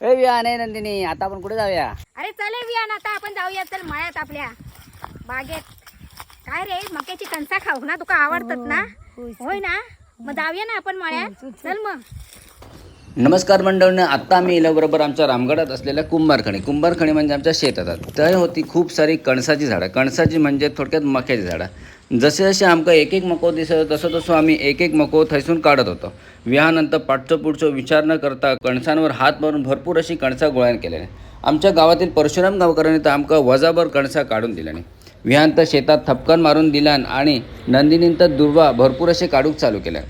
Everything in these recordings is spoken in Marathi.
ए विया नाही नंदिनी आता आपण कुठे जाऊया? अरे चले वियान आता आपण जाऊया. चल मळ्यात आपल्या बागेत. काय रे मक्याची कणसा खाऊ ना तुका आवडतात ना? होय. ना? मग जाऊया ना आपण मळ्यात. चल मग. नमस्कार मंडळीने आत्ता आम्ही इल्याबरोबर आमच्या रामगडात असलेल्या कुंभारखणी. कुंभारखणी म्हणजे आमच्या शेतात. तर होती खूप सारी कणसाची झाडं. कणसाची म्हणजे थोडक्यात मक्याची झाडं. जसे जसे आमकां एक एक मको दिसत तसो तसो आम्ही एक एक मको थंयसून काढत होतो. विहानंतर पाठचो पुढचो विचार न करता कणसांवर हात मारून भरपूर अशी कणसा गोळ्यान केल्याने. आमच्या गावातील परशुराम गावकऱ्यांनी तर आमकां वजाभर कणसा काढून दिल्याने. विहांत शेतात थपकन मारून दिल्यान आणि नंदिनींतर दुर्वा भरपूर असे काढूक चालू केल्या.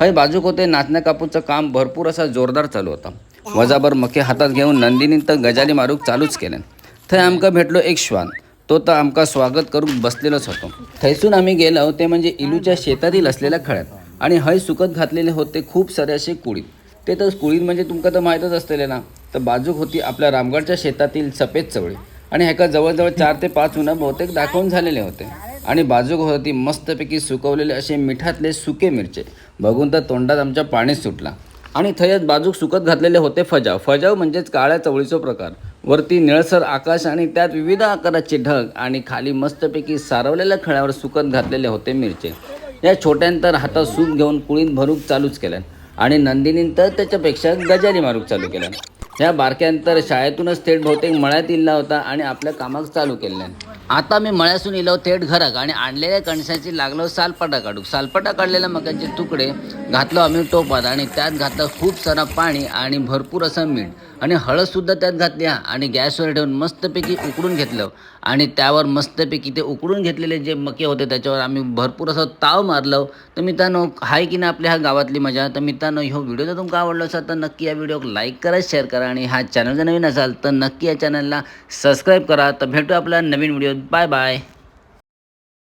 हय बाजूक होते नाचण्या कापूचं काम भरपूर असा जोरदार चालू होता. वजाभर मके हातात घेऊन नंदिनीन तर गजाली मारूक चालूच केल्यान. थंय आमकां भेटलो एक श्वान. तो तर आमका स्वागत करून बसलेलोच होतो. थंयसून आम्ही गेलो ते म्हणजे इलूच्या शेतातील असलेल्या खळ्यात. आणि हय सुकत घातलेले होते खूप सारे असे कुळीत ते तर कुळीत म्हणजे तुमका तर माहीतच असलेले ना. तर बाजूक होती आपल्या रामगडच्या शेतातील सफेद चवळी. आणि ह्याका जवळजवळ चार ते पाच उन्हा बहुतेक दाखवून झालेले होते. आणि बाजूक होती मस्तपैकी सुकवलेले असे मिठातले सुके मिरचे. बघून तर तोंडात आमच्या पाणीच सुटला. आणि थयच बाजूक सुकत घातलेले होते फजाव. फजाव म्हणजेच काळ्या चवळीचो प्रकार. वरती निळसर आकाश आणि त्यात विविध आकाराचे ढग आणि खाली मस्तपैकी सारवलेल्या खळ्यावर सुकत घातलेले होते मिरचे. या छोट्यांतर हातात सूप घेऊन कुळीत भरूक चालूच केल्यान आणि नंदिनीन तर त्याच्यापेक्षा गजारी मारूक चालू केल्यान ह्या बारक्यांतर शाळेतूनच थेट बहुतेक मळ्यात इल्ला होता आणि आपल्या कामाक चालू केल्यान आता मी मळ्यासून इलो थेट घराक आणि आणलेल्या कणसाची लागलो सालपाटा काढूक. सालपाटा काढलेल्या मक्याचे तुकडे घातलो आम्ही टोपात आणि त्यात घातलं खूप सारा पाणी आणि भरपूर असं मीठ. आणि हळदसुद्धा त्यात घातल्या आणि गॅसवर ठेवून मस्तपैकी उकडून घेतलं. आणि त्यावर मस्तपैकी ते उकडून घेतलेले जे मके होते त्याच्यावर आम्ही भरपूर असं ताव मारलं. तर मित्रांनो हाय की ना आपल्या ह्या गावातली मजा? तर मित्रांनो ह्यो व्हिडिओ जर तुमका आवडला असेल तर नक्की या व्हिडिओक लाईक करा शेअर करा. आणि हा चॅनल जर नवीन असाल तर नक्की या चॅनलला सबस्क्राईब करा. तर भेटू आपला नवीन व्हिडिओ बाय बाय.